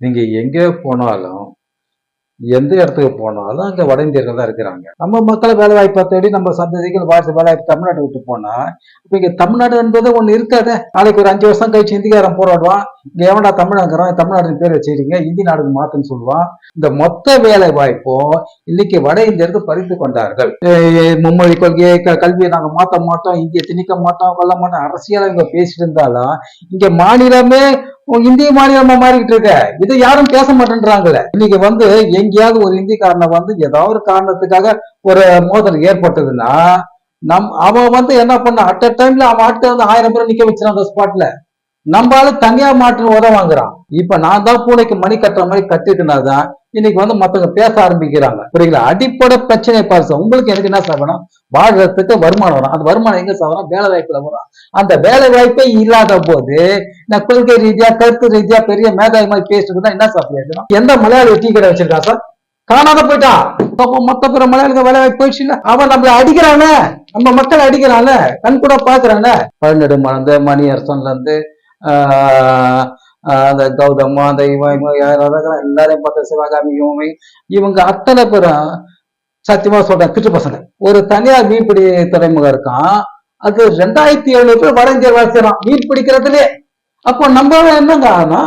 நீங்கள் எங்கே போனாலும் எந்த இடத்துக்கு போனாலும் அங்கே வட இந்தியர்கள் தான் இருக்கிறாங்க. நம்ம மக்களை வேலை வாய்ப்பை தேடி நம்ம சந்ததிகள் வாழ்த்து வேலை வாய்ப்பு தமிழ்நாட்டை விட்டு போனால் இப்போ இங்கே தமிழ்நாடு என்பது ஒன்று இருக்காதே. நாளைக்கு ஒரு அஞ்சு வருஷம் கழிச்சு இந்திக்காரன் போராடுவான். இங்கே எவனா தமிழங்கிறோம் தமிழ்நாடு பேர் வச்சிருக்கீங்க இந்தி நாடுக்கு மாத்துன்னு சொல்லுவான். இந்த மொத்த வேலை வாய்ப்பும் இன்னைக்கு வட இந்தியர்கள் பறித்து கொண்டார்கள். மும்மொழி கொள்கையை க- கல்வியை நாங்கள் மாற்ற மாட்டோம். இந்திய திணிக்க மாட்டோம். கொல்ல மாட்டோம். அரசியலை இவங்க பேசிட்டு இருந்தாலும் இங்கே மாநிலமே இந்திய மாநிலமா மாறிக்கிட்டு இருக்க? இதை யாரும் பேச மாட்டேன்றாங்கல்ல இன்னைக்கு வந்து எங்கேயாவது ஒரு இந்திக்காரனை வந்து ஏதாவது ஒரு காரணத்துக்காக ஒரு மோதல் ஏற்பட்டதுன்னா நம் அவன் வந்து என்ன பண்ண அட் அ டைம்ல அவன் ஆட்கள் வந்து ஆயிரம் பேர் நிக்க வச்சிருக்கான் அந்த ஸ்பாட்ல நம்மளால தனியா மாற்று உதவ வாங்குறான். இப்ப நான் தான் பூனைக்கு மணி கட்டுற மாதிரி கட்டிட்டுனாதான் இன்னைக்கு வந்து மத்தவங்க பேச ஆரம்பிக்கிறாங்க. புரியுங்களா அடிப்படை பிரச்சனை பாருங்க உங்களுக்கு எனக்கு என்ன சாப்பிடணும் வாழ்றதுக்கு வருமானம் வரும். அந்த வருமானம் எங்க சாப்பிடணும் வேலை வாய்ப்புல வரும். அந்த வேலை வாய்ப்பே இல்லாத போது நான் கொள்கை ரீதியா கருத்து ரீதியா பெரிய மேதாவி மாதிரி பேசிட்டு இருந்தா என்ன சார் எந்த மலையாளி டீ கடை வச்சிருக்கா சார்? காணாத போயிட்டான் அப்போ மொத்த பிற மலையாளிக்கு வேலை வாய்ப்பு போயிடுச்சு இல்ல? அவன் நம்மள அடிக்கிறானே? நம்ம மக்கள் அடிக்கிறானே? கண் கூட பாக்குறானே பழநெடு மணி அரசன்ல இருந்து ஆஹ் அந்த கௌதம் அந்த இவன் இவன் யாராவது எல்லாரையும் பார்த்து சிவகாமி இவங்க இவங்க அத்தனை பேரும் சத்தியமா சொல்றேன் கிட்டு பசங்க. ஒரு தனியார் மீன்பிடி துறைமுகம் இருக்கான். அது ரெண்டாயிரத்தி எழுநூறு பேர் வட இந்தியர் மீன் பிடிக்கிறதுலே அப்போ நம்ம என்னங்க ஆனா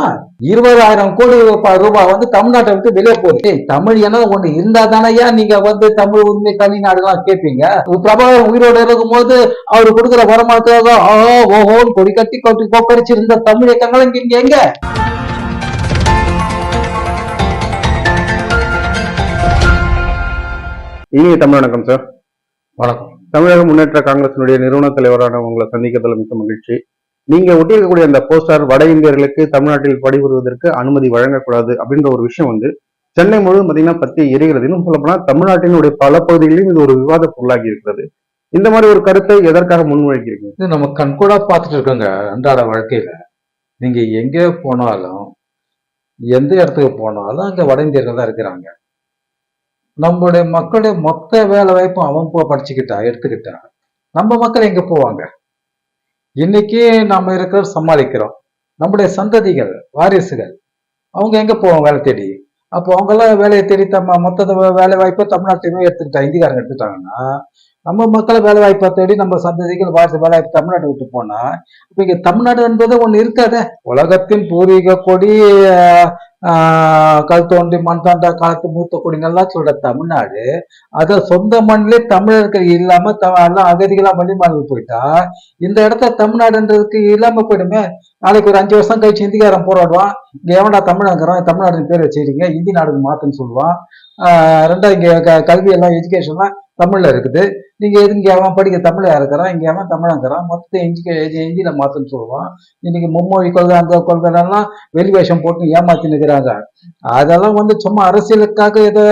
இருபதாயிரம் கோடி ரூபாய் வந்து தமிழ்நாட்டை விட்டு வெளியே போகுது தமிழ் என்ன ஒண்ணு இருந்தா தானேயா நீங்க வந்து தமிழ் உரிமை தனி நாடுலாம் கேட்பீங்க பிரபாகரன் உயிரோடு இருக்கும் போது அவர் கொடுக்குற வருமானத்துக்காக ஆ ஓஹோன்னு கொடி கட்டி கொட்டி கொக்கரிச்சிருந்த தமிழ் இயக்கங்கள் இங்க எங்க? இனிய தமிழ் வணக்கம் சார் வணக்கம். தமிழக முன்னேற்ற காங்கிரசினுடைய நிறுவன தலைவரான உங்களை சந்திக்கிறதுல மிக்க மகிழ்ச்சி. நீங்க ஒட்டியிருக்கக்கூடிய அந்த போஸ்டர் வட இந்தியர்களுக்கு தமிழ்நாட்டில் பணிபுரிவதற்கு அனுமதி வழங்கக்கூடாது அப்படின்ற ஒரு விஷயம் வந்து சென்னை முழுவதும் பாத்தீங்கன்னா பத்தி எரிகிறது இன்னும் சொல்லப்போனா தமிழ்நாட்டினுடைய பல பகுதிகளிலும் இது ஒரு விவாத பொருளாகி இருக்கிறது. இந்த மாதிரி ஒரு கருத்தை எதற்காக முன்வைக்கிறீங்க இது நம்ம கண்கூடா பார்த்துட்டு இருக்கோங்க அன்றாட வாழ்க்கையில. நீங்க எங்கே போனாலும் எந்த இடத்துக்கு போனாலும் அங்க வட இந்தியர்கள் தான் இருக்கிறாங்க. நம்மளுடைய மக்களுடைய மொத்த வேலை வாய்ப்பும் அவன் போ படிச்சுக்கிட்டா எடுத்துக்கிட்டா நம்ம மக்கள் எங்க போவாங்க? இன்னைக்கு நாம இருக்கிற சமாளிக்கிறோம். நம்முடைய சந்ததிகள் வாரிசுகள் அவங்க எங்க போவோம் வேலை தேடி? அப்போ அவங்கெல்லாம் வேலையை தேடி தம்ம மொத்த வேலை வாய்ப்பை தமிழ்நாட்டிலுமே எடுத்துக்கிட்டா இந்திக்காரங்க எடுத்துட்டாங்கன்னா நம்ம மக்களை வேலை வாய்ப்பை தேடி நம்ம சந்ததிகள் வாரிசு வேலை வாய்ப்பு தமிழ்நாட்டை விட்டு போனா இப்ப இங்க தமிழ்நாடு என்பது ஒண்ணு இருக்காதே. உலகத்தின் பூர்வீக கொடி கல் தோன்றி மண் தாண்டா காலத்து மூத்த குடிங்கள்லாம் சொல்ற தமிழ்நாடு அத சொந்த மண்ணிலே தமிழர்கள் இல்லாம த- எல்லாம் அகதிகளா வெளிமாநில போயிட்டா? இந்த இடத்த தமிழ்நாடுன்றதுக்கு இல்லாம போயிடுமே. நாளைக்கு ஒரு அஞ்சு வருஷம் கழிச்சு இந்திக்காரன் போராடுவான். இங்க எவன்டா தமிழங்கிறோம் தமிழ்நாடு பேர் வச்சிருக்கீங்க. இந்தி நாடுக்கு மாத்துன்னு சொல்லுவான். ரெண்டாவது இங்கே க- கல்வி எல்லாம் எஜுகேஷன்லாம் தமிழில் இருக்குது. நீங்கள் எது இங்கே அவன் படிக்க தமிழா இருக்கிறான் இங்கே அவன் தமிழங்கிறான் மொத்த இஞ்சி இந்தியில் மாற்றுன்னு சொல்லுவான். இன்னைக்கு மும்மொழி கொள்கை அந்த கொள்கைலாம் வெளிவேஷம் வெளி வேஷம் போட்டு ஏமாற்றி நிற்கிறாங்க அதெல்லாம் வந்து சும்மா அரசியலுக்காக ஏதோ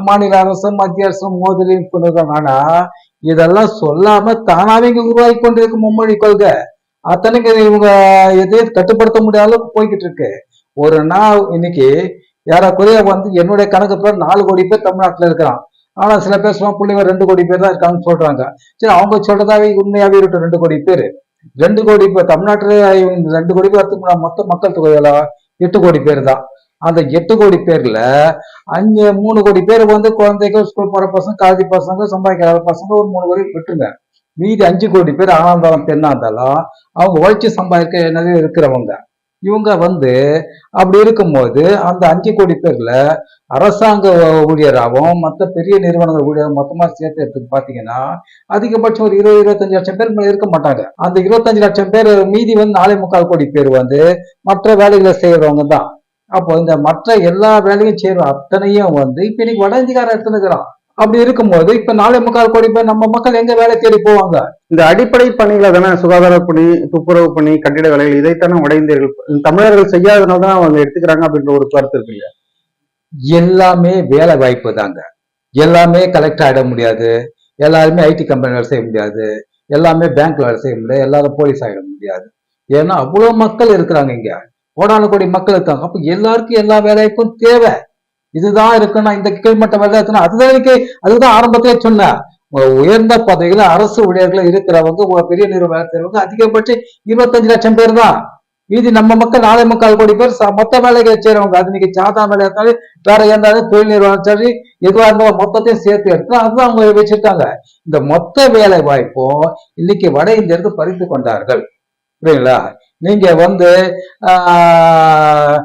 மாநில அரசும் மத்திய அரசும் மோதலி கொண்டிருக்காங்க ஆனா இதெல்லாம் சொல்லாம தானாவே இங்கே உருவாகி கொண்டிருக்கு மும்மொழி கொள்கை. அத்தனைக்கு இவங்க எதையும் கட்டுப்படுத்த முடியாத அளவுக்கு போய்கிட்டு இருக்கு. ஒரு நாள் இன்னைக்கு யாராக்குறைய வந்து என்னுடைய கணக்கு பேர் நாலு கோடி பேர் தமிழ்நாட்டில் இருக்கிறான். ஆனால் சில பேர் சும்மா பிள்ளைங்க ரெண்டு கோடி பேர் தான் இருக்காங்கன்னு சொல்றாங்க. சரி அவங்க சொல்றதாவே உண்மையாவே இருக்கட்டும் ரெண்டு கோடி பேர். ரெண்டு கோடி பேர் தமிழ்நாட்டில் ரெண்டு கோடி பேர் வரதுக்கு முன்னாடி மொத்த மக்கள் தொகை எட்டு கோடி பேர் தான். அந்த எட்டு கோடி பேர்ல அஞ்சு மூணு கோடி பேர் வந்து குழந்தைகள் ஸ்கூல் போற பசங்க காலேஜ் பசங்க சம்பாதிக்கிற பசங்க ஒரு மூணு கோடி விட்டுருங்க. மீதி அஞ்சு கோடி பேர் ஆனந்தாலும் இருந்தாலும் பெண்ணா இருந்தாலும் அவங்க உழைச்சி சம்பாதிக்க என்னது இருக்கிறவங்க. இவங்க வந்து அப்படி இருக்கும்போது அந்த அஞ்சு கோடி பேர்ல அரசாங்க ஊழியராகவும் மற்ற பெரிய நிறுவனங்கள் ஊழியர் மொத்தமா சேர்த்து எடுத்து பாத்தீங்கன்னா அதிகபட்சம் ஒரு இருபது இருபத்தஞ்சு லட்சம் பேர் இருக்க மாட்டாங்க. அந்த இருபத்தஞ்சு லட்சம் பேர் மீதி வந்து நாலே முக்கால் கோடி பேர் வந்து மற்ற வேலைகளை செய்யறவங்க தான். அப்போ இந்த மற்ற எல்லா வேலையும் செய்யற அத்தனையும் வந்து இப்ப இன்னைக்கு வட இந்திக்காரன் எடுத்துனுக்கிறான் அப்படி இருக்கும்போது இப்ப நாலே முக்கால் கோடி பேர் நம்ம மக்கள் எங்க வேலை தேடி போவாங்க? இந்த அடிப்படை பணிகளை தானே சுகாதார பணி துப்புரவு பணி கட்டிட வேலைகள் இதைத்தானே வட இந்தியர்கள் தமிழர்கள் செய்யாதனால தான் அவங்க எடுத்துக்கிறாங்க அப்படின்ற ஒரு கருத்து இருக்கு இல்லையா? எல்லாமே வேலை வாய்ப்பு தாங்க. எல்லாமே கலெக்டர் ஆயிட முடியாது. எல்லாருமே ஐடி கம்பெனி வேலை செய்ய முடியாது. எல்லாமே பேங்க்ல வேலை செய்ய முடியாது. எல்லாரும் போலீஸ் ஆகிட முடியாது. ஏன்னா அவ்வளவு மக்கள் இருக்கிறாங்க இங்க. கோடான கோடி மக்கள் இருக்காங்க. அப்ப எல்லாருக்கும் எல்லா வேலைக்கும் தேவை. இதுதான் இருக்குன்னா இந்த கீழ்மட்ட வேலை இருக்குன்னா அதுதான் எனக்கு அதுதான் ஆரம்பத்திலே சொன்னேன் உயர்ந்த பதவியில அரசு ஊழியர்கள் இருக்கிறவங்க ஒரு பெரிய நிறுவனம் அதிகபட்சம் இருபத்தஞ்சு லட்சம் பேர் தான். மீதி நம்ம மக்கள் நாளை முக்கால் கோடி பேர் ச- மொத்த வேலைகளை செய்யறவங்க அது இன்னைக்கு சாதா வேலை இருந்தாலும் வேற இருந்தாலும் தொழில் நிறுவனம் சரி எதுவாக இருந்தாலும் மொத்தத்தையும் சேர்த்து எடுத்து அதுதான் அவங்க வச்சிருக்காங்க. இந்த மொத்த வேலை வாய்ப்பும் இன்னைக்கு வட இந்தியருக்கு பறித்து கொண்டார்கள். புரியுங்களா நீங்க வந்து ஆஹ்,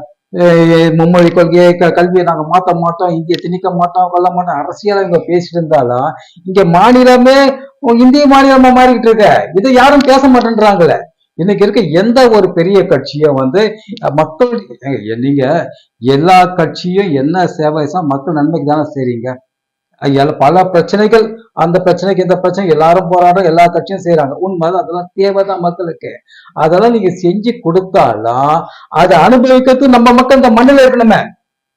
மும்மொழி கொள்கையை க- கல்வியை நாங்க மாத்த மாட்டோம் இங்கே திணிக்க மாட்டோம் கொள்ள மாட்டோம் அரசியலை இவங்க பேசிட்டு இருந்தாலும் இங்க மாநிலமே இந்திய மாநிலமா மாறிக்கிட்டு இருக்க. இதை யாரும் பேச மாட்டேன்றாங்களே. இன்னைக்கு இருக்க எந்த ஒரு பெரிய கட்சியும் வந்து மக்கள் நீங்க எல்லா கட்சியும் என்ன சேவை மக்கள் நன்மைக்கு தானே செய்றீங்க. பல பிரச்சனைகள் அந்த பிரச்சனைக்கு இந்த பிரச்சனை எல்லாரும் போராட்டம் எல்லா கட்சியும் செய்யறாங்க உண்மை அதெல்லாம் தேவைதான் மக்களுக்கு. அதெல்லாம் நீங்க செஞ்சு கொடுத்தாலும் அதை அனுபவிக்கிறது நம்ம மக்கள் இந்த மண்ணில் இருக்கணுமே.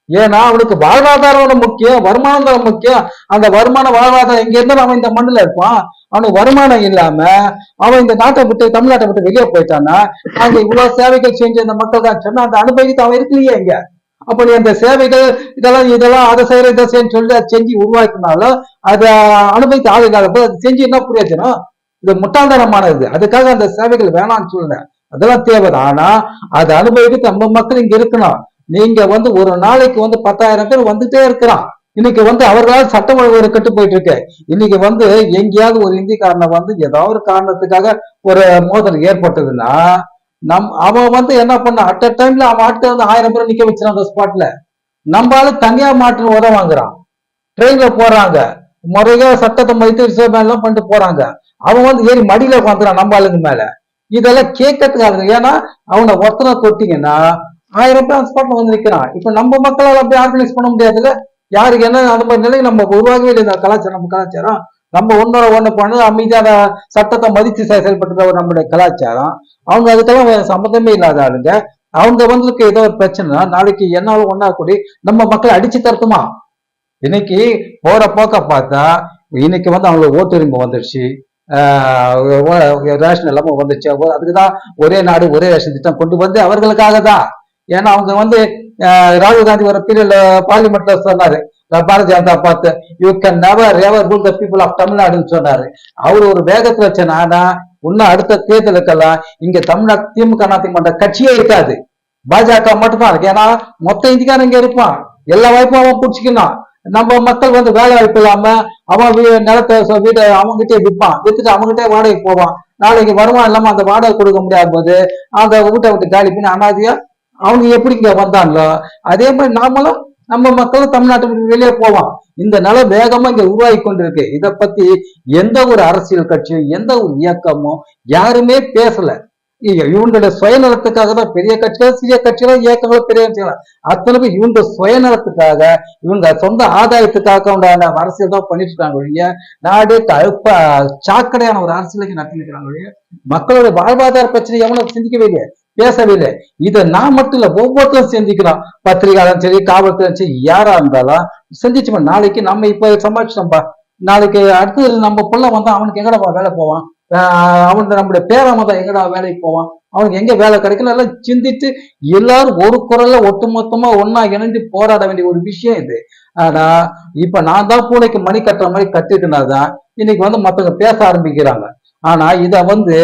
ஏன்னா அவனுக்கு வாழ்வாதாரம் முக்கியம் வருமானம் தான் முக்கியம். அந்த வருமான வாழ்வாதாரம் எங்க இருந்தாலும் அவன் இந்த மண்ணில் இருப்பான். அவனுக்கு வருமானம் இல்லாம அவன் இந்த நாட்டை விட்டு தமிழ்நாட்டை விட்டு வெளியே போயிட்டான்னா அங்க இவ்வளவு சேவைகள் செஞ்சு அந்த மக்கள் தான் சொன்னா அந்த அனுபவித்து அவன் இருக்கலையே இங்க. அப்ப நீ அந்த சேவைகள் இதெல்லாம் இதெல்லாம் அதை செய்யற இதை செய்யன்னு சொல்லி அதை செஞ்சு உருவாக்கினாலும் அதை அனுபவித்து ஆள் இல்லாதப்ப அது செஞ்சு என்ன பிரயோஜனம் இது முட்டாள்தனமானது. அதுக்காக அந்த சேவைகள் வேணாம்னு சொல்ல அதெல்லாம் தேவை ஆனா அதை அனுபவித்து நம்ம மக்கள் இங்க இருக்கணும். நீங்க வந்து ஒரு நாளைக்கு வந்து பத்தாயிரம் பேர் வந்துட்டே இருக்கிறான். இன்னைக்கு வந்து அவர்களால் சட்டம் ஒழுங்கு கெட்டு போயிட்டு இருக்கு. இன்னைக்கு வந்து எங்கேயாவது ஒரு இந்திக்காரனை வந்து ஏதாவது ஒரு காரணத்துக்காக ஒரு மோதல் ஏற்பட்டதுன்னா நம் அவன் வந்து என்ன பண்ண அட் அ டைம்ல அவன் ஆட்கள் வந்து ஆயிரம் பேர் நிக்க வச்சிருக்கான் அந்த ஸ்பாட்ல நம்ம ஆளு தனியா மாற்று உதவ வாங்குறான். ட்ரெயின்ல போறாங்க. முறையா சட்டத்தை மதித்து எல்லாம் பண்ணிட்டு போறாங்க. அவன் வந்து ஏறி மடியில உட்காந்துறான் நம்ம ஆளுங்க மேல. இதெல்லாம் கேட்கறதுக்கு ஆளுங்க ஏன்னா அவனை ஒத்தனை தொட்டிங்கன்னா ஆயிரம் பேர் அந்த ஸ்பாட்ல வந்து நிக்கிறான். இப்ப நம்ம மக்களால் அப்படி ஆர்கனைஸ் பண்ண முடியாதுல்ல? யாருக்கு என்ன அந்த மாதிரி நிலை நம்ம உருவாகவே இல்லை இந்த கலாச்சாரம் நம்ம கலாச்சாரம். நம்ம ஒன்னோட ஒண்ணு பண்ணு அமைதியான சட்டத்தை மதித்து செ- ஒரு நம்மளுடைய கலாச்சாரம். அவங்க அதுக்கெல்லாம் சம்மந்தமே இல்லாத ஆளுங்க. அவங்க வந்து ஏதோ ஒரு பிரச்சனைனா நாளைக்கு என்னாலும் ஒன்னா கூடி நம்ம மக்களை அடிச்சு தரட்டுமா? இன்னைக்கு போற போக்க பார்த்தா இன்னைக்கு வந்து அவங்களுக்கு ஓட்டுரிமை வந்துடுச்சு ரேஷன் எல்லாமே வந்துச்சு. அதுக்கு அதுக்குதான் ஒரே நாடு ஒரே ரேஷன் திட்டம் கொண்டு வந்து அவர்களுக்காக தான் ஏன்னா அவங்க வந்து ராகுல் காந்தி வர பீரியட்ல பார்லிமெண்ட்ல சொன்னாரு. பாரதிய ஜனதா பார்த்து you can never ever rule the people of தமிழ்நாடுன்னு சொன்னாரு. அவர் ஒரு வேகத்துல வச்சேன் ஆனா இன்னும் அடுத்த தேர்தலுக்கெல்லாம் இங்க தமிழ்நாடு திமுக அதிமுக கட்சியே இருக்காது. பாஜக மட்டும்தான் இருக்கு. ஏன்னா மொத்த இந்திக்காரன் இங்க இருப்பான். எல்லா வாய்ப்பும் அவன் பிடிச்சிக்கணும் நம்ம மக்கள் வந்து வேலை வாய்ப்பு இல்லாம அவன் வீ- நிலத்தை சொ- வீட்டை அவங்ககிட்டயே விற்பான் வித்துட்டு அவங்ககிட்டயே வாடகைக்கு போவான். நாளைக்கு வருமானம் இல்லாம அந்த வாடகை கொடுக்க முடியாத போது அந்த வீட்டை விட்டு காலி பண்ணி அனாதியா அவங்க எப்படி இங்க வந்தாங்களோ அதே மாதிரி நாமளும் நம்ம மக்களும் தமிழ்நாட்டை விட்டு வெளியே போவான் இந்த நிலை வேகமா இங்க உருவாகி கொண்டிருக்கு. இதை பத்தி எந்த ஒரு அரசியல் கட்சியும் எந்த ஒரு இயக்கமும் யாருமே பேசல. இவங்களுடைய சுயநலத்துக்காக தான் பெரிய கட்சிகள் சிறிய கட்சிகள் இயக்கங்களும் பெரிய கட்சிகள் அத்தனை பேர் இவங்க சுயநலத்துக்காக இவங்க சொந்த ஆதாயத்துக்காக உண்டான அரசியல் தான் பண்ணிட்டு இருக்காங்க ஒழிய நாடு கழுப்ப சாக்கடையான ஒரு அரசியலுக்கு நடத்திருக்கிறாங்க ஒழிய மக்களோட வாழ்வாதார பிரச்சனை எவ்வளவு சிந்திக்கவே இல்லையா. பேசவே இல்லை இதை நான் மட்டும் இல்ல ஒவ்வொருத்தரும் சிந்திக்கிறோம் பத்திரிகையாளரும் சரி காவல்துறை சரி யாரா இருந்தாலும் சிந்திச்சுப்போம் நாளைக்கு நம்ம இப்ப சம்பாதிச்சிட்டோம்ப்பா. நாளைக்கு அடுத்தது நம்ம புள்ள வந்தா அவனுக்கு எங்கடா வேலை போவான்? அவன் நம்மளுடைய பேரன் வந்தா எங்கடா வேலைக்கு போவான்? அவனுக்கு எங்க வேலை கிடைக்கல எல்லாம் சிந்தித்து எல்லாரும் ஒரு குரல்ல ஒட்டுமொத்தமா ஒன்னா இணைந்து போராட வேண்டிய ஒரு விஷயம் இது. ஆனா இப்ப நான் தான் பூனைக்கு மணி கட்டுற மாதிரி கட்டிட்டுனாதான் இன்னைக்கு வந்து மத்தவங்க பேச ஆரம்பிக்கிறாங்க. ஆனா இத வந்து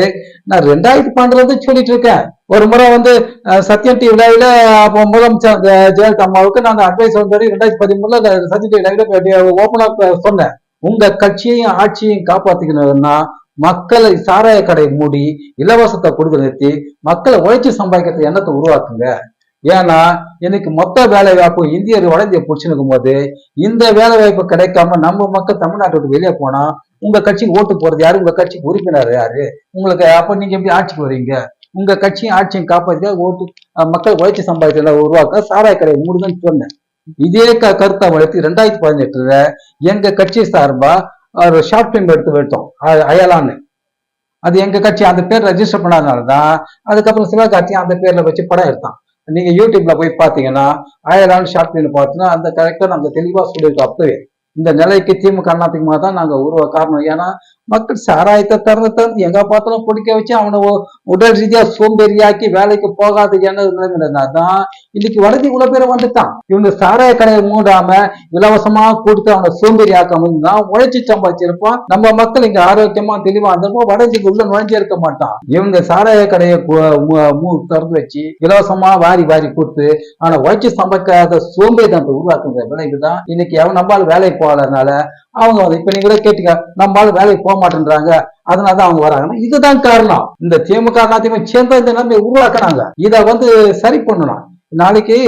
நான் ரெண்டாயிரத்தி பன்னெண்டுல சொல்லிட்டு இருக்கேன். ஒரு முறை வந்து சத்யம் டிவி லைவ்ல அப்போ முதலமைச்சர் ஜெயலலிதா அம்மாவுக்கு நான் அட்வைஸ் வந்து ரெண்டாயிரத்தி பதிமூணுல அந்த சத்யம் டிவி லைவ்ல ஓப்பனா சொன்னேன். உங்க கட்சியையும் ஆட்சியையும் காப்பாத்திக்கணும்னா மக்களை சாராய கடை மூடி இலவசத்தை கொடுக்க நிறுத்தி மக்களை உழைச்சி சம்பாதிக்கிறது எண்ணத்தை உருவாக்குங்க? ஏன்னா இன்னைக்கு மொத்த வேலை வாய்ப்பு இந்தியர் வளர்ந்து பிடிச்சிருக்கும் போது இந்த வேலை வாய்ப்பு கிடைக்காம நம்ம மக்கள் தமிழ்நாட்டை விட்டு வெளியே போனா உங்க கட்சிக்கு ஓட்டு போறது யாரு? உங்க கட்சிக்கு உறுப்பினர் யாரு? உங்களுக்கு அப்ப நீங்க எப்படி ஆட்சிக்கு வரீங்க உங்க கட்சியும் ஆட்சியும் காப்பாற்ற ஓட்டு மக்கள் உழைச்சி சம்பாதிக்கிறத உருவாக்க சாராய கடையை மூடுதான் சொன்னேன். இதே க கருத்தை வளர்த்து ரெண்டாயிரத்தி பதினெட்டுல எங்க கட்சி சார்பா ஒரு ஷார்ட் பிலிம் எடுத்து வைத்தோம் அயலான்னு. அது எங்க கட்சி அந்த பேர் ரெஜிஸ்டர் பண்ணாதனால தான் அதுக்கப்புறம் சிவகார்த்தி அந்த பேர்ல வச்சு படம் எடுத்தான். நீங்க யூடியூப்ல போய் பாத்தீங்கன்னா அயலான் ஷார்ட் பிலிம் பார்த்தீங்கன்னா அந்த கரெக்டா நம்ம தெளிவா சொல்லியிருக்கோம் அப்பவே. இந்த நிலைக்கு திமுக அதிமுக தான் நாங்க உருவ காரணம். ஏன்னா மக்கள் சாராயத்தை திறந்து திறந்து எங்க பார்த்தாலும் குடிக்க வச்சு அவனை உடல் ரீதியா சோம்பேறியாக்கி வேலைக்கு போகாத என்ன தான் இன்னைக்கு வளர்த்தி இவ்வளவு பேர் வந்துட்டான். இவங்க சாராய கடையை மூடாம இலவசமா கொடுத்து அவனை சோம்பேறி ஆக்க தான் உழைச்சி சம்பாதிச்சிருப்பான். நம்ம மக்கள் இங்க ஆரோக்கியமா தெளிவா இருந்தப்போ வடஞ்சிக்கு உள்ள நுழைஞ்சே இருக்க மாட்டான். இவங்க சாராய கடையை மு- திறந்து வச்சு இலவசமா வாரி வாரி கொடுத்து ஆனா உழைச்சி சமைக்காத சோம்பேறித்தனத்தை உருவாக்குற விளைவுதான் இன்னைக்கு அவன் நம்மளால வேலைக்கு போகலனால அவங்க வந்து இப்ப நீங்க கூட கேட்டீங்க நம்மளால வேலைக்கு போக மாட்டேன்றாங்க. அதனாலதான் அவங்க வராங்கன்னா இதுதான் காரணம். இந்த திமுக அதிமுக சேர்ந்த இந்த நிலைமையை உருவாக்குனாங்க. இதை வந்து சரி பண்ணணும். நாளைக்கு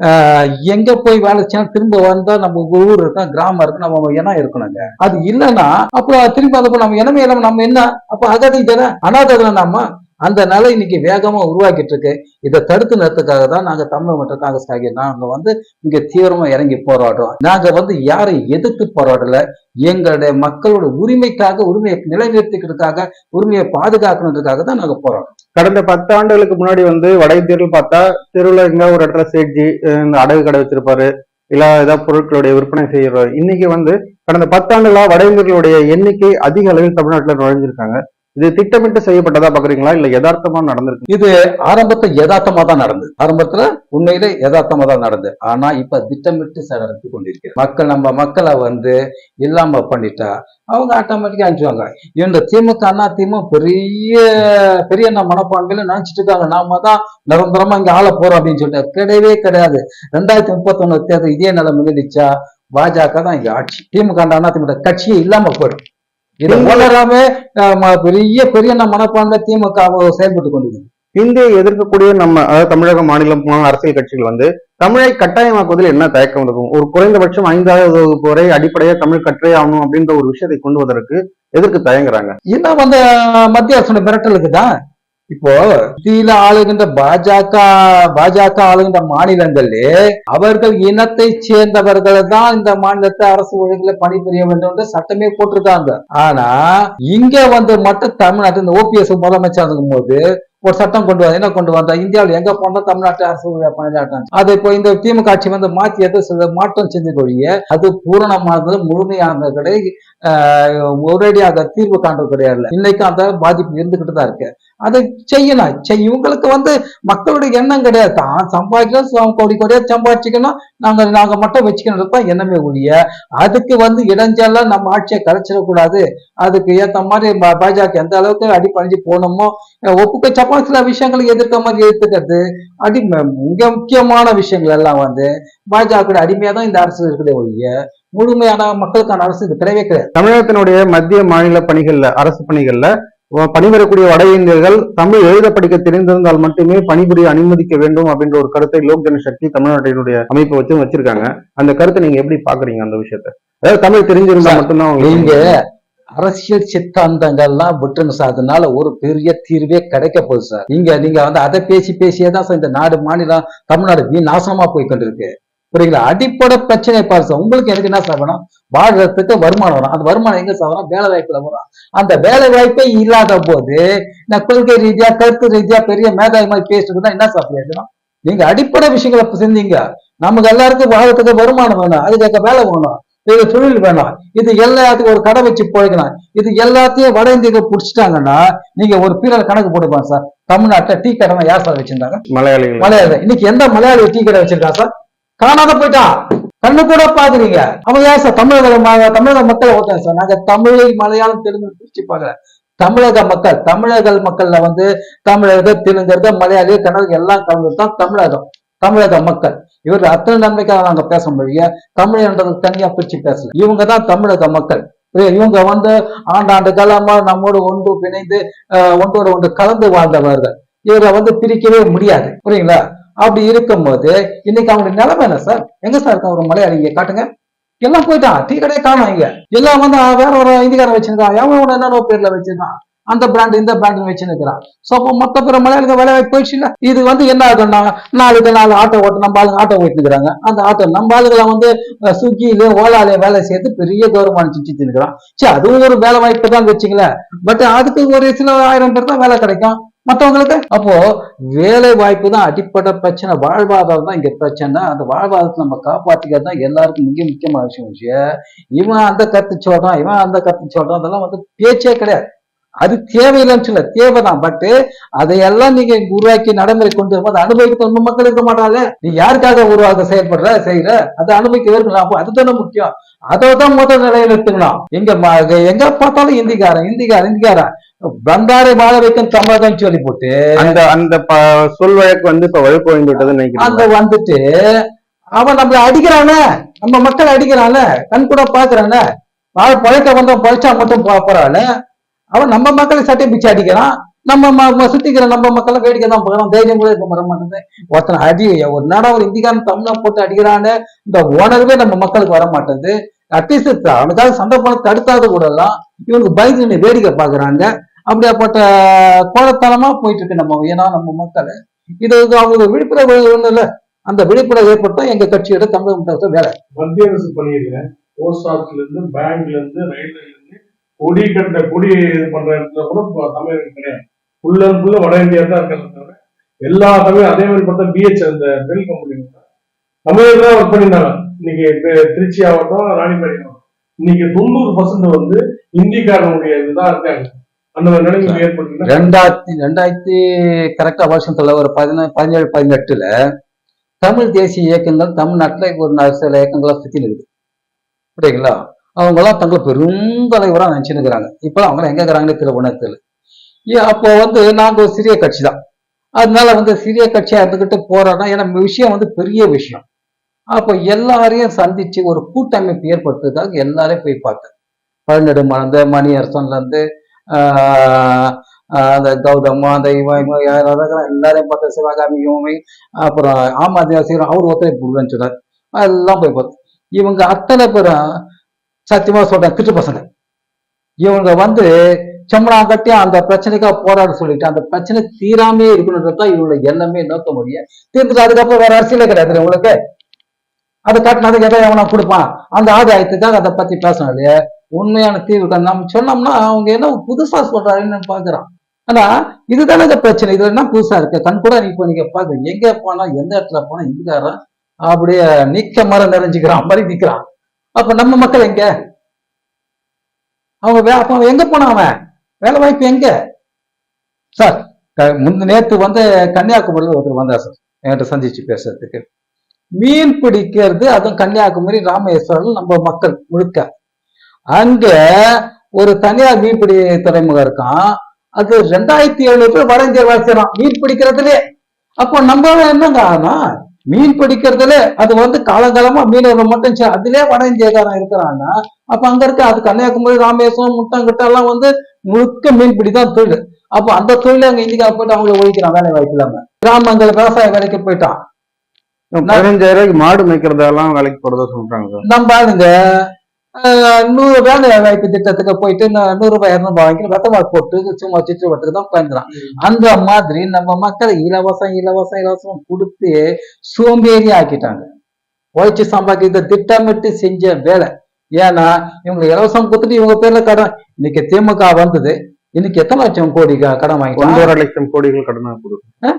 ஆஹ், எங்க போய் வேலை செய்யணும்? திரும்ப வந்தா நம்ம ஊர் இருக்கோம் கிராமம் இருக்கு நம்ம இனம் இருக்கணுங்க. அது இல்லைன்னா அப்புறம் திரும்பி வந்தப்ப நம்ம இனமே இல்லாம நம்ம என்ன? அப்ப அகதி தானே அனாதை நம்ம அந்த நிலை இன்னைக்கு வேகமா உருவாக்கிட்டு இருக்கு இதை தடுத்து நிறுத்துக்காக தான் நாங்க தமிழ் மற்றும் காங்கிரஸ் ஆகிய நாங்க வந்து இங்க தீவிரமா இறங்கி போராடுறோம். நாங்க வந்து யாரை எதிர்த்து போராடல எங்களுடைய மக்களோட உரிமைக்காக உரிமையை நிலைநிறுத்திக்கிறதுக்காக உரிமையை பாதுகாக்கணுன்றதுக்காக தான் நாங்க போராடுறோம் கடந்த பத்து ஆண்டுகளுக்கு முன்னாடி வந்து வட இந்தியர்கள் பார்த்தா தெருவில் எங்க ஒரு இடத்துல சேட்ஜி இந்த அடகு கடை வச்சிருப்பாரு. இல்ல ஏதாவது பொருட்களுடைய விற்பனை செய்யறாரு. இன்னைக்கு வந்து கடந்த பத்தாண்டுகளா வட இந்தியர்களுடைய எண்ணிக்கை அதிக அளவில் தமிழ்நாட்டில் நுழைஞ்சிருக்காங்க. இது திட்டமிட்டு செய்யப்பட்டதா பாக்குறீங்களா? இல்ல யதார்த்தமா நடந்திருக்கு? இது ஆரம்பத்துல யதார்த்தமா தான் நடந்தது. ஆரம்பத்துல உண்மையிலே யதார்த்தமா தான் நடந்தது. ஆனா இப்ப திட்டமிட்டு நடந்து கொண்டிருக்கிறது மக்கள் நம்ம மக்களை வந்து இல்லாம பண்ணிட்டா அவங்க ஆட்டோமேட்டிக்கா அனுப்பிச்சுவாங்க இந்த திமுக அண்ணா திமுக பெரிய பெரிய மனப்பான்மையில நினைச்சிட்டு இருக்காங்க. நாம தான் நிரந்தரமா இங்க ஆள போறோம் அப்படின்னு சொல்லிட்டு. கிடையவே கிடையாது. ரெண்டாயிரத்தி முப்பத்தி தேர்தல் இதே நிலை நீடிச்சா பாஜக தான் இங்க ஆட்சி. திமுக அண்ணா அதிமுக கட்சியே இல்லாம போயிடும். இதை ம- பெரிய பெரிய மனப்பான்மை திமுக செயல்பட்டு கொண்டிருக்கு இந்தியை எதிர்க்கக்கூடிய நம்ம அதாவது தமிழக மாநிலம் அரசியல் கட்சிகள் வந்து தமிழை கட்டாயமாக்குவதில் என்ன தயக்கம் இருக்கும்? ஒரு குறைந்தபட்சம் ஐந்தாவது வகுப்பு வரை அடிப்படையா தமிழ் கற்றே ஆகணும் அப்படின்ற ஒரு விஷயத்தை கொண்டு வதற்கு எதற்கு தயங்குறாங்க? இன்னும் வந்து மத்திய அரசோட மிரட்டலுக்கு தான்? இப்போ மத்தியில ஆளுகின்ற பாஜக பாஜக ஆளுகின்ற மாநிலங்களிலே அவர்கள் இனத்தை சேர்ந்தவர்கள் தான் இந்த மாநிலத்தை அரசு ஒழுங்குல பணிபுரிய வேண்டும் என்று சட்டமே போட்டிருக்காங்க. ஆனா இங்க வந்து மட்டும் தமிழ்நாட்டு இந்த ஓபிஎஸ் முதலமைச்சர் இருக்கும் போது ஒரு சட்டம் கொண்டு வந்த என்ன கொண்டு வந்தா? இந்தியாவில் எங்க போனா தமிழ்நாட்டு அரசு ஒழுங்கா பணியாற்றாங்க. அதை இப்போ இந்த திமுக ஆட்சி வந்து மாத்தி எது சில மாற்றம் செஞ்சு அது பூரணமானது முழுமையானது கிடையாது ஆஹ் ஒரேடியாக தீர்வு காண்றது கிடையாது இன்னைக்கு அந்த பாதிப்பு இருந்துகிட்டு தான் இருக்கு. அதை செய்யணும். செய் இவங்களுக்கு வந்து மக்களுடைய எண்ணம் கிடையாது. தான் சம்பாதிக்கணும் கோடி கோடியா சம்பாதிச்சுக்கணும். நாங்க நாங்க மட்டும் வச்சுக்கணும். தான் எண்ணமே ஒழிய அதுக்கு வந்து இடைஞ்சலா நம்ம ஆட்சியை கலைச்சிடக்கூடாது அதுக்கு ஏத்த மாதிரி பாஜக எந்த அளவுக்கு அடிப்பணிஞ்சு போனோமோ ஒப்புக்க சப்பா சில விஷயங்களை எதிர்க்க மாதிரி எதிர்த்துக்கிறது அடி மிக முக்கியமான விஷயங்கள் எல்லாம் வந்து பாஜக அடிமையா தான் இந்த அரசு இருக்குதே ஒழிய முழுமையான மக்களுக்கான அரசு இது கிடையவே கிடையாது. தமிழகத்தினுடைய மத்திய மாநில பணிகள்ல அரசு பணிகள்ல பணிபுரியக்கூடிய வட இந்தியர்கள் தமிழ் எழுத படிக்க தெரிந்திருந்தால் மட்டுமே பணிபுரிய அனுமதிக்க வேண்டும் அப்படின்ற ஒரு கருத்தை லோக் ஜனசக்தி தமிழ்நாட்டினுடைய அமைப்பை வச்சு வச்சிருக்காங்க. அந்த கருத்தை நீங்க எப்படி பாக்குறீங்க அந்த விஷயத்தை? அதாவது தமிழ் தெரிஞ்சிருந்தா சார், மட்டும்தான் நீங்க அரசியல் சித்தாந்தங்கள்லாம் விட்டுணும் சார். அதனால ஒரு பெரிய தீர்வே கிடைக்க போகுது சார். நீங்க நீங்க வந்து அதை பேசி பேசியே தான் சார் இந்த நாடு மாநிலம் தமிழ்நாடு வீண் நாசமா போய் கொண்டிருக்கு. புரியுங்களா அடிப்படை பிரச்சனை பாரு சார். உங்களுக்கு எனக்கு என்ன சார் வேணும்? வாழ்றதுக்கு வருமானம் வரும் அந்த வருமானம் எங்க வரும் வேலை வாய்ப்புல வரும் அந்த வேலை வாய்ப்பே இல்லாத போது நான் கொள்கை ரீதியா கருத்து ரீதியா பெரிய மேதாவி மாதிரி பேசிட்டு என்ன சார் பேசணும் நீங்க அடிப்படை விஷயங்களை செஞ்சீங்க நமக்கு எல்லாருக்கும் வாழ்றதுக்கு வருமானம் வேணும். அதுக்கு வேலை வேணும். இது தொழில் வேணும். இது எல்லாத்துக்கும் ஒரு கடை வச்சு போய்க்கலாம். இது எல்லாத்தையும் வட இந்திய புடிச்சிட்டாங்கன்னா நீங்க ஒரு பீரியட் கணக்கு போட்டுப்பாங்க சார். தமிழ்நாட்டுல டீ கடை யார் சார் வச்சிருந்தாங்க? மலையாளிகள். மலையாளி இன்னைக்கு எந்த மலையாளி டீ கடை வச்சிருக்கா சார்? காணாத போயிட்டான் கண்ணு கூட பாக்குறீங்க அவன் ஏன் சார் தமிழக ம- தமிழக மக்கள் ஓட்டாங்க சார்? நாங்க தமிழை மலையாளம் தெலுங்கு பிரிச்சு பார்க்கல தமிழக மக்கள் தமிழக மக்கள்ல வந்து தமிழக தெலுங்கு மலையாளி கன்னடம் எல்லாம் கலந்து தான் தமிழகம். தமிழக மக்கள். இவர் அத்தனை நன்மைக்காக நாங்க பேச முடியும் தமிழ்ன்றது தனியா பிரிச்சு பேசல. இவங்க தான் தமிழக மக்கள். இவங்க வந்து ஆண்டாண்டு காலமா நம்மோடு ஒன்று பிணைந்து ஆஹ், ஒன்றோடு ஒன்று கலந்து வாழ்ந்தவர்கள். இவரை வந்து பிரிக்கவே முடியாது. புரியுங்களா? அப்படி இருக்கும்போது இன்னைக்கு அவங்களுடைய நிலைமை என்ன சார்? எங்க சார் இருக்க ஒரு மலையாளி இங்க காட்டுங்க. எல்லாம் போயிட்டான். டீ கடையே காணும் இங்க. எல்லாம் வந்து வேற ஒரு இந்திக்காரன் வச்சிருக்கான். எவன் என்னென்ன பேர்ல வச்சிருக்கான். அந்த பிராண்ட் இந்த பிராண்ட் வச்சுருக்கிறான். சோ அப்போ மொத்த பிற மலையாளிக்கு வேலை வாய்ப்பு போயிடுச்சு இல்ல? இது வந்து என்ன ஆகும்னா நாளுக்கு நாலு ஆட்டோ ஓட்டு நம்ம ஆளுங்க ஆட்டோ ஓட்டிருக்கிறாங்க அந்த ஆட்டோ நம்ம ஆளுகளை வந்து அஹ், ஸ்விக்கிலயும் வேலை செய்து பெரிய கௌரவமான சுற்றி இருக்கிறான். சரி அதுவும் ஒரு வேலை வாய்ப்பு தான் வச்சுங்களேன் பட் அதுக்கு ஒரு சில ஆயிரம் பேர் தான் வேலை கிடைக்கும். மற்றவங்களுக்கு அப்போ வேலை வாய்ப்பு தான் அடிப்படை பிரச்சனை வாழ்வாதாரம் தான் இங்க பிரச்சனை. அந்த வாழ்வாதாரத்தை நம்ம காப்பாத்திக்கிறது தான் எல்லாருக்கும் மிக முக்கியமான விஷயம் விஷயம் இவன் அந்த கத்து சொல்றான் இவன் அந்த கத்து சொல்றான். அதெல்லாம் வந்து பேச்சே கிடையாது. அது தேவையில்லைன்னு சொல்ல தேவைதான் பட் அதையெல்லாம் நீங்க உருவாக்கி நடைமுறை கொண்டு வரும்போது அனுபவிக்க நம்ம மக்கள் இருக்க மாட்டாங்க. நீ யாருக்காக உருவாக்க செயல்படுற செய்யற அதை அனுபவிக்க இருக்கணும். அதுதானே முக்கியம். அதை தான் முதல் நிலையில எடுத்துக்கணும் எங்க ம- எங்க பார்த்தாலும் இந்திக்காரன் இந்திக்காரன் இந்திக்காரன். பந்தாரை வாழ வைக்கும் தமிழகம் சொல்லி போட்டு அந்த அந்த சொல் வழக்கு வந்து இப்ப வழக்கு விட்டதுன்னு நினைக்கிறேன் அங்க வந்துட்டு அவன் நம்மள அடிக்கிறானே நம்ம மக்கள் அடிக்கிறானே கண் கூட பாக்குறானே ஆள் பழைக்க வந்தவன் பழிச்சா மட்டும் பரவாயில்ல அவன் நம்ம மக்களை சட்டை பிச்சு அடிக்கிறான் நம்ம சுத்திக்கிற நம்ம மக்களை வேடிக்கை தான் போகிறோம் தைரியம் கூட இருக்க வர மாட்டேங்குது ஒருத்தனை அடி ஒரு நாடா ஒரு இந்திக்காரன் தமிழா போட்டு அடிக்கிறான்னு இந்த உணர்வே நம்ம மக்களுக்கு வர மாட்டேங்குது அட்லீஸ்ட் அவனுக்காக சண்டை பண்ண தடுத்தாத கூடலாம் இவனுக்கு பயந்து வேடிக்கை பாக்குறாங்க அப்படியாப்பட்ட கோலத்தனமா போயிட்டு இருக்கு நம்ம ஏன்னா நம்ம மக்கள். இது அவங்க விழிப்புணர்வு ஒண்ணு இல்ல. அந்த விழிப்புணர்வு ஏற்பட்டா எங்க கட்சியோட தமிழக மக்களுக்கு வேலை. மத்திய அரசு பணியில போஸ்ட் ஆஃபீஸ்ல இருந்து பேங்க்ல இருந்து ரயில்வேல இருந்து கொடி கட்ட கொடி இது பண்ற இடத்துல கூட தமிழகம் கிடையாது. உள்ள அண்ட் வட இந்தியா தான் இருக்கிறது எல்லா தமிழ் அதே மாதிரி பார்த்தா பிஹெச் அந்த பெல் கம்பெனி தமிழர் தான் ஒர்க் பண்ணியிருந்தாங்க. இன்னைக்கு திருச்சி ஆகட்டும் ராணிப்பேட்டை இன்னைக்கு தொண்ணூறு பர்சன்ட் வந்து இந்திக்காரனுடைய இதுதான் இருக்காங்க. ரெண்டாயிரத்தி ரெண்டாயிரத்தி கரெக்டா வருஷம் சொல்ல ஒரு பதினேழு பதினேழு பதினெட்டுல தமிழ் தேசிய இயக்கங்கள் தமிழ்நாட்டில் ஒரு சில இயக்கங்களா சுத்தி இருக்குது. அப்படிங்களா அவங்க எல்லாம் தங்களை பெரும் தலைவரா நினைச்சுருக்கிறாங்க இப்ப அவங்க எங்க இருக்கிறாங்கன்னு தெரியல உணர்த்தல அப்போ வந்து நாங்க ஒரு சிறிய கட்சி தான். அதனால வந்து சிறிய கட்சியா இருந்துக்கிட்டு போறோம்னா ஏன்னா விஷயம் வந்து பெரிய விஷயம். அப்போ எல்லாரையும் சந்திச்சு ஒரு கூட்டமைப்பு ஏற்படுத்துறதுக்காக எல்லாரையும் போய் பார்த்தேன். பழநெடுமாழ்ந்த மணியரசன்ல இருந்து அந்த கௌதம் அந்த இவன் இவன் யாராவது எல்லாரையும் பார்த்து சிவகாமி இவன் அப்புறம் ஆமா தேவசீரம் அவர் ஒருத்தரை புள்ளன்னு சொன்னார். எல்லாம் போய் பார்த்தோம் இவங்க அத்தனை பேரும் சத்தியமா சொல்றேன் கிட்டு பசங்க. இவங்க வந்து செம்மலாம் கட்டி அந்த பிரச்சனைக்காக போராட சொல்லிட்டு அந்த பிரச்சனை தீராமே இருக்கணுன்றது தான் இவங்களோட எல்லாமே நோக்க முடியும். தீர்ந்துட்டு அதுக்கப்புறம் வேற அரசியலே கிடையாது உங்களுக்கு? அதை கட்டினதுக்கு எதை எவனா கொடுப்பான்? அந்த ஆதாயத்துக்காக அதை பத்தி பேசணும் இல்லையா? உண்மையான தீர்வு நம்ம சொன்னோம்னா அவங்க என்ன புதுசா சொல்றாருன்னு பாக்குறான் ஆனா இதுதானே இந்த பிரச்சனை. இது என்ன புதுசா இருக்கு? கண் கூட இப்போ நீங்க பாக்குறீங்க எங்க போனா எந்த இடத்துல போனா இந்திக்காரன் அப்படியே நீக்க மரம் நிறைஞ்சுக்கிறான் மாதிரி நிக்கிறான். அப்ப நம்ம மக்கள் எங்க? அவங்க வே- அப்ப அவன் எங்க போனான் அவன்? வேலை வாய்ப்பு எங்க? சார் முந்த நேத்து வந்து கன்னியாகுமரியில் ஒருத்தர் வந்தார் சார். என்கிட்ட சந்திச்சு பேசுறதுக்கு. மீன் பிடிக்கிறது அதுவும் கன்னியாகுமரி ராமேஸ்வரம் நம்ம மக்கள் முழுக்க. அங்க ஒரு தனியார் மீன்பிடி துறைமுகம் இருக்கான். அது ரெண்டாயிரத்தி எழுநூறு பேர் வட இந்தியா வேலை செய்யறான் மீன் பிடிக்கிறதுலே. அப்போ நம்ம என்னங்க ஆனா? மீன் பிடிக்கிறதுல அது வந்து காலங்காலமா மீனவர் மட்டும் சரி, அதிலே வட இந்தியக்காரன் இருக்கிறான்னா அப்ப அங்க இருக்க அது கன்னியாகுமரி ராமேஸ்வரம் முட்டங்கிட்ட எல்லாம் வந்து முழுக்க மீன்பிடி தான் தொழில். அப்ப அந்த தொழில அங்க இந்தியா போயிட்டு அவங்கள ஒழிக்கிறான் வேலை வாய்ப்பு இல்லாம. கிராமங்கள் விவசாய வேலைக்கு போயிட்டான். பதினஞ்சாயிரம் ரூபாய்க்கு மாடு மேய்க்கிறதெல்லாம் வேலைக்கு போறதா சொல்றாங்க. நம்ம ஆளுங்க ஆஹ், நூறு வேலை வாய்ப்பு திட்டத்துக்கு போயிட்டு நூறு ரூபாய் இரநூறுபா வாங்கி வெத்தமா போட்டு சும்மா சுற்று வட்டுக்கு தான் உட்காந்துறான் அந்த மாதிரி நம்ம மக்களை இலவசம் இலவசம் இலவசம் கொடுத்து சோம்பேறி ஆக்கிட்டாங்க. உழைச்சு சம்பாதிக்க திட்டமிட்டு செஞ்ச வேலை. ஏன்னா இவங்க இலவசம் கொடுத்துட்டு இவங்க பேர்ல கடன் இன்னைக்கு திமுக வந்தது. இன்னைக்கு எத்தனை லட்சம் கோடி கடன் வாங்கிட்டான்? ஒன்றரை லட்சம் கோடிகள் கடனா கொடுக்கும்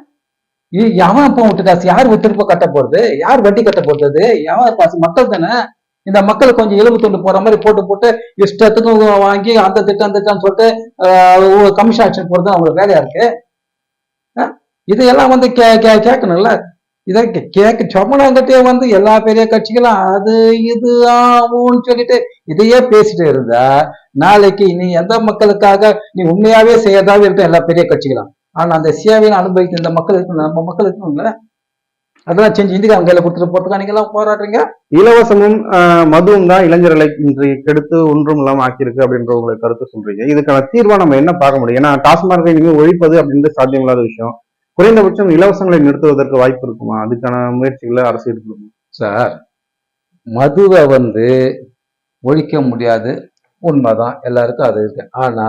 எவன் அப்ப விட்டு காசு யார் விட்டு கட்ட போறது? யார் வட்டி கட்ட போறது? எவன் காசு மக்கள் தானே? இந்த மக்கள் கொஞ்சம் எலும்பு துண்டு போற மாதிரி போட்டு போட்டு இஷ்டத்துக்கும் வாங்கி அந்த திட்டம் அந்த திட்டம்னு சொல்லிட்டு கமிஷன் ஆக்ஷன் போறது அவங்களுக்கு வேலையா இருக்கு. இதையெல்லாம் வந்து கே கே கேட்கணும்ல? இதை கேட்க சொமனாங்கிட்டே வந்து எல்லா பெரிய கட்சிகளும் அது இது ஆகும்னு சொல்லிட்டு இதையே பேசிட்டு இருந்தா நாளைக்கு நீ எந்த மக்களுக்காக நீ உண்மையாவே செய்யறதாவே இருக்கும் எல்லா பெரிய கட்சிகளும். ஆனா அந்த சேவையை அனுபவிக்கிற இந்த மக்களுக்கு நம்ம மக்களுக்கு இல்லை அதெல்லாம் செஞ்சு இந்திக்காரங்க கையில கொடுத்துட்டு போறதுக்கா நீங்க எல்லாம் போராடுறீங்க? இலவசமும் மதுவும் தான் இளைஞர்களை இன்று கெடுத்து ஒன்றும் இல்லாம ஆக்கியிருக்கு அப்படின்ற உங்களை கருத்து சொல்றீங்க. இதுக்கான தீர்வா நம்ம என்ன பார்க்க முடியும்? ஏன்னா டாஸ்மார்க்கை இனிமே ஒழிப்பது அப்படின்றது சாத்தியமில்லாத விஷயம். குறைந்தபட்சம் இலவசங்களை நிறுத்துவதற்கு வாய்ப்பு இருக்குமா? அதுக்கான முயற்சிகளை அரசு எடுக்கணும்? சார் மதுவை வந்து ஒழிக்க முடியாது. உண்மைதான். எல்லாருக்கும் அது இருக்கு. ஆனா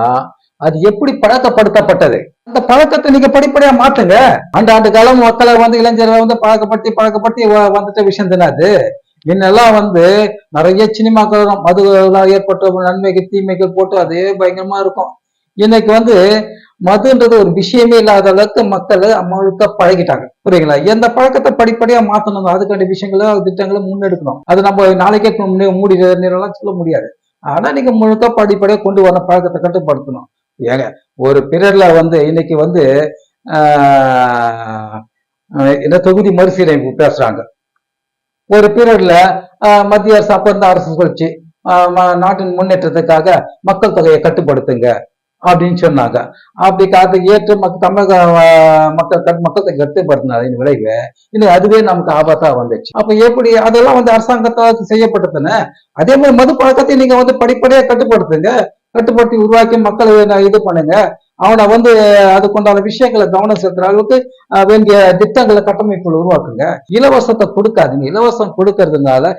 அது எப்படி பழக்கப்படுத்தப்பட்டது? அந்த பழக்கத்தை நீங்க படிப்படியா மாத்துங்க. அந்த ஆண்டு காலம் மக்களை வந்து இளைஞர்களை வந்து பழக்கப்படுத்தி பழக்கப்படுத்தி வந்துட்ட விஷயம் தானே அது? முன்னெல்லாம் வந்து நிறைய சினிமாக்கள் மது ஏற்பட்ட நன்மைகள் தீமைகள் போட்டு அதே பயங்கரமா இருக்கும். இன்னைக்கு வந்து மதுன்றது ஒரு விஷயமே இல்லாத அளவுக்கு மக்கள் முழுக்க பழகிட்டாங்க. புரியுங்களா எந்த பழக்கத்தை படிப்படியா மாத்தணும் அதுக்கான விஷயங்களும் திட்டங்களும் முன்னெடுக்கணும். அது நம்ம நாளைக்கே மூடி- மூடி நேரம்லாம் சொல்ல முடியாது. ஆனா நீங்க முழுக்க படிப்படியா கொண்டு வர பழக்கத்தை கட்டுப்படுத்தணும். ஏங்க ஒரு பிறர்ல வந்து இன்னைக்கு வந்து ஆஹ், தொகுதி மறுசீரமைப்பு பேசுறாங்க. ஒரு பீரியட்ல மத்திய அரசு அப்ப இருந்த அரசு சொல்லிச்சு நாட்டின் முன்னேற்றத்துக்காக மக்கள் தொகையை கட்டுப்படுத்துங்க அப்படின்னு சொன்னாங்க. அப்படி அதை ஏற்று மக் தமிழக மக்கள் கட்- மக்கள் தொகை கட்டுப்படுத்தினதின் விளைவு இன்னும் அதுவே நமக்கு ஆபத்தா வந்துச்சு. அப்ப எப்படி அதெல்லாம் வந்து அரசாங்கத்தால் செய்யப்பட்டதுன்னு அதே மாதிரி மது பழக்கத்தை நீங்க வந்து படிப்படியா கட்டுப்படுத்துங்க கட்டுப்படுத்தி உருவாக்கி மக்களை இது பண்ணுங்க. அவனை வந்து அதுக்குண்டான விஷயங்களை கவனம் செலுத்துற அளவுக்கு வேண்டிய திட்டங்களை கட்டமைப்புகள் உருவாக்குங்க. இலவசத்தை கொடுக்காதீங்க. இலவசம் கொடுக்கறதுனால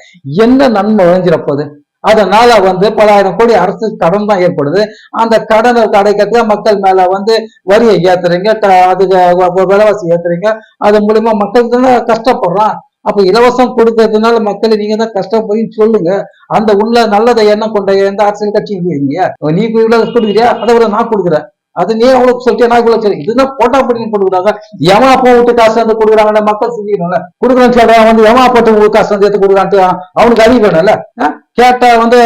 என்ன நன்மை விளைஞ்சிடப்போகுது அதனால வந்து பலாயிரம் கோடி அரசு கடன் தான் ஏற்படுது. அந்த கடனை அடைக்கிறதுக்கு மக்கள் மேல வந்து வரியை ஏத்துறீங்க. அதுக்கு விலைவாசி ஏத்துறீங்க. அது மூலியமா மக்கள் கஷ்டப்படுறான். அப்ப இலவசம் கொடுக்கறதுனால மக்களை நீங்க தான் கஷ்டப்படி சொல்லுங்க. அந்த உள்ள நல்லதை எண்ணம் கொண்ட எந்த அரசியல் கட்சியும் இருக்கீங்க நீ இவ்வளவு கொடுக்குறியா? அதை விட நான் கொடுக்குறேன். அது நீ அவ்வளவு சொல்லிட்டு நான் இவ்வளவு சரி இதுதான் போட்டா போட்டு கொடுக்குறாங்க. எவன் அப்பா விட்டு காசு வந்து கொடுக்குறாங்க மக்கள் சிந்திக்கணும்ல கொடுக்குறேன்னு சொல்றான் வந்து எவன் அப்பட்டு உங்களுக்கு காசு வந்து எடுத்து கொடுக்குறான்ட்டு அவனுக்கு அறிவு வேணும்ல. கேட்டா வந்து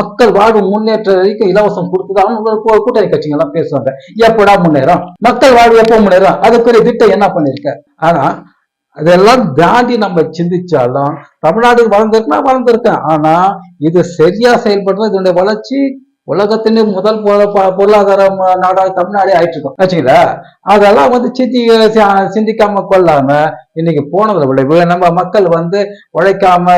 மக்கள் வாழ்வு முன்னேற்ற வரைக்கும் இலவசம் கொடுத்துதான் கூட்டணி கட்சிங்க எல்லாம் பேசுவாங்க. எப்படா முன்னேறும்? மக்கள் வாழ்வு எப்போ முன்னேறும்? அதுக்குரிய திட்டம் என்ன பண்ணிருக்க? ஆனா அதெல்லாம் தாண்டி நம்ம சிந்திச்சாலும் தமிழ்நாடு வளர்ந்துருக்குன்னா வளர்ந்துருக்கேன். ஆனா இது சரியா செயல்படுறது இதனுடைய வளர்ச்சி உலகத்தின் முதல் பொருளாதார நாடாக தமிழ்நாடே ஆயிட்டு இருக்கோம் ஆச்சுங்களா அதெல்லாம் வந்து சிந்தி சிந்திக்காம கொள்ளாம இன்னைக்கு போனதுல விளைவு நம்ம மக்கள் வந்து உழைக்காம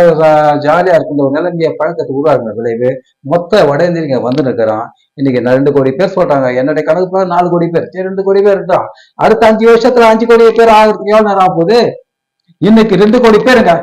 ஜாலியா இருக்கின்ற ஒரு நிலைமைய பழக்கத்தை உருவாக்குற விளைவு. மொத்த வட இந்தியங்க வந்து நிற்கிறோம் இன்னைக்கு ரெண்டு கோடி பேர் சொல்றாங்க. என்னுடைய கணக்கு பிரகாரம் நாலு கோடி பேர். சரி ரெண்டு கோடி பேர் இருக்கோம் அடுத்த அஞ்சு வருஷத்துல அஞ்சு கோடி பேர் ஆகிறதுக்கு எவ்வளவு நேரம் போகுது இன்னைக்கு ரெண்டு கோடி பேருங்க.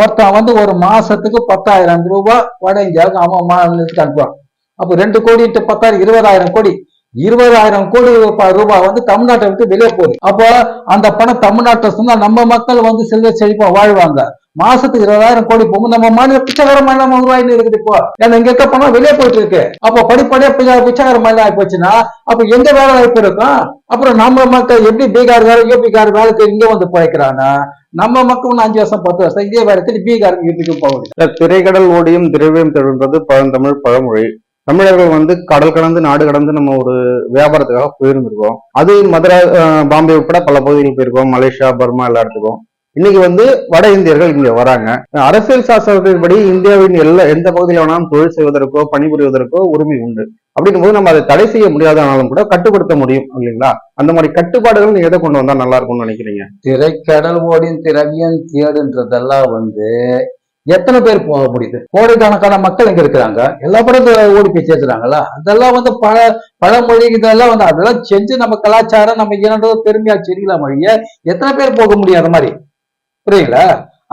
ஒருத்தன் வந்து ஒரு மாசத்துக்கு பத்தாயிரம் ரூபாய் வட இந்தியாவுக்கு அவன் மாநிலத்துக்கு அனுப்புவான். அப்போ ரெண்டு கோடி இன்ட்டு பத்தாயிரம் இருபதாயிரம் கோடி. இருபதாயிரம் கோடி ரூபாய் வந்து தமிழ்நாட்டை விட்டு வெளியே போகுது. அப்போ அந்த பணம் தமிழ்நாட்டை சொன்னா நம்ம மக்கள் வந்து செல்வ செழிப்பா வாழ்வாங்க. மாசத்துக்கு இருபதாயிரம் கோடி போகும் நம்ம மாநில பிச்சைக்கார மாநிலம் உருவாயின்னு இருக்குது இப்போ. ஏன்னா இங்க இருக்க பணம் வெளியே போயிட்டு இருக்கு. அப்போ படிப்படியா பிச்சை- பிச்சைக்கார மாநிலம் ஆகி போச்சுன்னா அப்ப எந்த வேலை வாய்ப்பு இருக்கும் அப்புறம் நம்ம மக்கள் எப்படி பீகார் வேலை யூபிக்கார் வேலைக்கு இங்க வந்து பிழைக்கிறானா நம்ம மக்கள் அஞ்சு வருஷம் பத்து வருஷம் இதே வேலைக்கு பீகார் யூபிக்கும் போகுது இந்த திரைக்கடல் ஓடியும் திரவியம் திரள்ன்றது பழந்தமிழ் பழமொழி. தமிழர்கள் வந்து கடல் கடந்து நாடு கடந்து நம்ம ஒரு வியாபாரத்துக்காக போயிருந்திருக்கோம். அது மதுரை பாம்பே உட்பட பல பகுதிகள் போயிருக்கோம். மலேசியா பர்மா எல்லா இடத்துக்கும் இன்னைக்கு வந்து வட இந்தியர்கள் இங்க வராங்க. அரசியல் சாஸ்திரத்தின்படி இந்தியாவின் எல்லா எந்த பகுதியில் வேணாலும் தொழில் செய்வதற்கோ பணிபுரிவதற்கோ உரிமை உண்டு. அப்படின்னும் போது நம்ம அதை தடை செய்ய முடியாதனாலும் கூட கட்டுப்படுத்த முடியும் இல்லைங்களா? அந்த மாதிரி கட்டுப்பாடுகள் நீங்க எதை கொண்டு வந்தா நல்லா இருக்கும்னு நினைக்கிறீங்க? திரைக்கடல் ஓடின் திரவியம் தேடுன்றதெல்லாம் வந்து எத்தனை பேர் போக முடியுது? கோடைக்கணக்கான மக்கள் இங்க இருக்கிறாங்க. எல்லா படம் ஓடி போய் சேர்த்துறாங்களா அதெல்லாம் வந்து பல பழமொழி இதெல்லாம் வந்து அதெல்லாம் செஞ்சு நம்ம கலாச்சாரம் நம்ம இனன்றத பெருமையா சரிங்களா மொழிய எத்தனை பேர் போக முடியும் அந்த மாதிரி? புரியுங்களா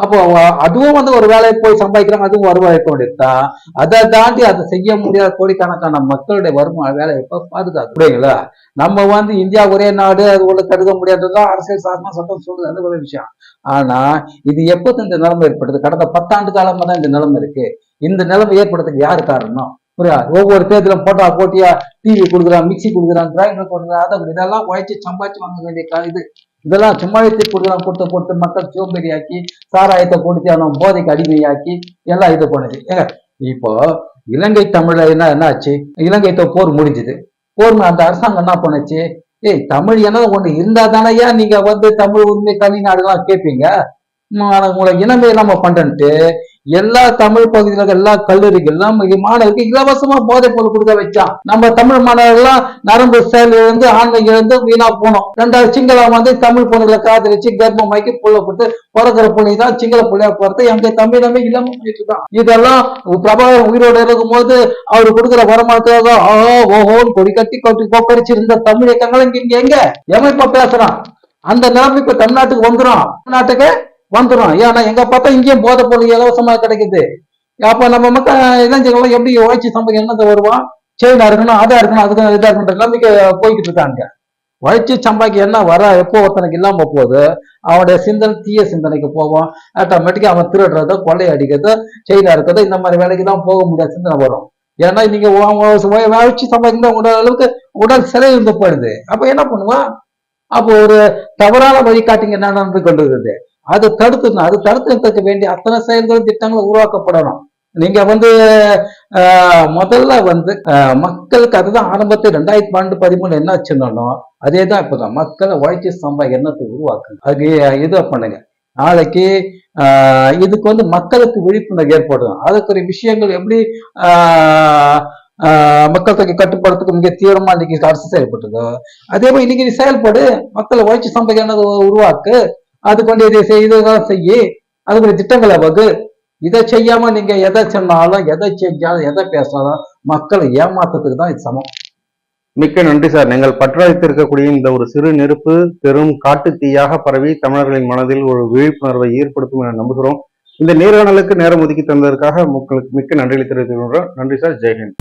அப்போ அதுவும் வந்து ஒரு வேலையை போய் சம்பாதிக்கிறாங்க அதுவும் வருவாய் வேண்டியதுதான் அதை தாண்டி அதை செய்ய முடியாத கோடிக்கணக்கான மக்களுடைய வருமான வேலை எப்ப பாதுகாக்கும்? புரியுங்களா நம்ம வந்து இந்தியா ஒரே நாடு அது உள்ள கருத முடியாதுதான் அரசியல் சாசனம் சட்டம் சொல்றது அது ஒரு விஷயம். ஆனா இது எப்போ இந்த நிலைமை ஏற்படுது? கடந்த பத்தாண்டு காலமா தான் இந்த நிலைமை இருக்கு. இந்த நிலைமை ஏற்படுறதுக்கு யாரு காரணம்? புரியா ஒவ்வொரு தேர்தலும் போட்டா போட்டியா டிவி கொடுக்குறான் மிக்சி கொடுக்குறான் கிரைண்டர் கொடுக்குறான் அதை இதெல்லாம் உழைச்சி சம்பாதிச்சு வாங்க வேண்டிய இது. இதெல்லாம் சும்மா கொடுக்கலாம் கொடுத்து கொடுத்து மக்கள் சோம்பேறியாக்கி சாராயத்தை கொடுத்து அவன் போதைக்கு அடிமையாக்கி எல்லாம் இது பண்ணுது. ஏங்க இப்போ இலங்கை தமிழ்ல என்ன என்ன ஆச்சு? இலங்கை போர் முடிஞ்சுது. போர் அந்த அரசாங்கம் என்ன பண்ணுச்சு? ஏய் தமிழ் என்ன ஒண்ணு இருந்தா தானேயா நீங்க வந்து தமிழ் உரிமை தனி நாடுலாம் கேட்பீங்க ம், உங்களை இனமே நம்ம பண்றேன்ட்டு எல்லா தமிழ் பகுதியில் எல்லா கல்லூரிகள்லாம் மாணவருக்கு இலவசமா போதைப் பொருள் கொடுக்க வச்சான். நம்ம தமிழ் மாணவர்கள்லாம் நரம்பு செயல் இருந்து ஆண்மை இருந்து வீணா போனோம். ரெண்டாவது சிங்களம் வந்து தமிழ் பொண்ணுகளை காதலிச்சு கர்ப்பமாக்கி புள்ள கொடுத்து பிறக்கிற புள்ளி தான் சிங்கள பிள்ளையா பிறத்து எங்க தமிழமே இல்லாம போயிட்டு இருக்கான். இதெல்லாம் பிரபாகர் உயிரோடு இருக்கும்போது அவர் கொடுக்குற வருமானத்துக்காக ஆஹோ ஓஹோன்னு கொடி கட்டி கொட்டி கொப்பரிச்சிருந்த தமிழ் இயக்கங்கள் இங்க எங்க? எவன் இப்ப பேசுறான். அந்த நிலைமை இப்ப தமிழ்நாட்டுக்கு வந்துரும். தமிழ்நாட்டுக்கு வந்துடும் ஏன்னா எங்க பார்த்தா இங்கேயும் போதை பொருள் இலவசமா கிடைக்குது. அப்ப நம்ம மக்கள் இளைஞர்கள் எப்படி உழைச்சி சம்பளம் என்னது வருவான் செயினா இருக்கணும் அதா இருக்கணும் அதுக்கு இதா இருக்கணும் நம்பிக்கை போய்கிட்டு இருக்காங்க. உழைச்சி சம்பாதிக்க என்ன வர எப்போ ஒருத்தனுக்கு இல்லாம போகுது? அவனுடைய சிந்தனை தீய சிந்தனைக்கு போவோம் ஆட்டோமேட்டிக்கா அவன் திருடுறதோ கொள்ளை அடிக்கிறதோ செயினா இருக்கிறதோ இந்த மாதிரி வேலைக்கு தான் போக முடியாத சிந்தனை வரும். ஏன்னா நீங்க வச்சு சம்பாதிக்கும் உடல் அளவுக்கு உடல் சிலை இருந்து போயிடுது. அப்ப என்ன பண்ணுவான்? அப்போ ஒரு தவறான வழிகாட்டிங்க என்ன நடந்து கொண்டிருக்குது? அது தடுத்துணும் அது தடுத்துறதுக்கு வேண்டிய அத்தனை செயல்களும் திட்டங்களும் உருவாக்கப்படணும். நீங்க வந்து ஆஹ், முதல்ல வந்து மக்களுக்கு அதுதான் ஆரம்பத்தில் ரெண்டாயிரத்தி பன்னெண்டு பதிமூணு என்ன சொன்னாலும் அதே தான் இப்போதான். மக்களை உழைச்சி சம்பா எண்ணத்தை உருவாக்குங்க. அது இதை பண்ணுங்க. நாளைக்கு ஆஹ், இதுக்கு வந்து மக்களுக்கு விழிப்புணர்வு ஏற்படும் அதுக்குரிய விஷயங்கள் எப்படி ஆஹ், மக்கள் தொகை கட்டுப்படுறதுக்கு மிக தீவிரமா இன்னைக்கு அரசு செயல்பட்டதோ. அதே மாதிரி இன்னைக்கு நீ செயல்படு. மக்களை உழைச்சி சம்பாதிக்கிறத உருவாக்கு. அது கொண்டு இதை செய்ததான் செய்ய அதுக்குரிய திட்டங்களை வகு. இதை செய்யாம நீங்க எதை சொன்னாலும் எதை செஞ்சாலும் எதை பேசினாலும் மக்களை ஏமாத்துறதுக்கு தான் இது சமம். மிக்க நன்றி சார். நீங்கள் பற்றாய்த்திருக்கக்கூடிய இந்த ஒரு சிறு நெருப்பு பெரும் காட்டு தீயாக பரவி தமிழர்களின் மனதில் ஒரு விழிப்புணர்வை ஏற்படுத்தும் என நம்புகிறோம். இந்த நேர்காணலுக்கு நேரம் ஒதுக்கி தந்ததற்காக மக்களுக்கு மிக்க நன்றி தெரிவித்துக் நன்றி சார். ஜெய்ஹிந்த்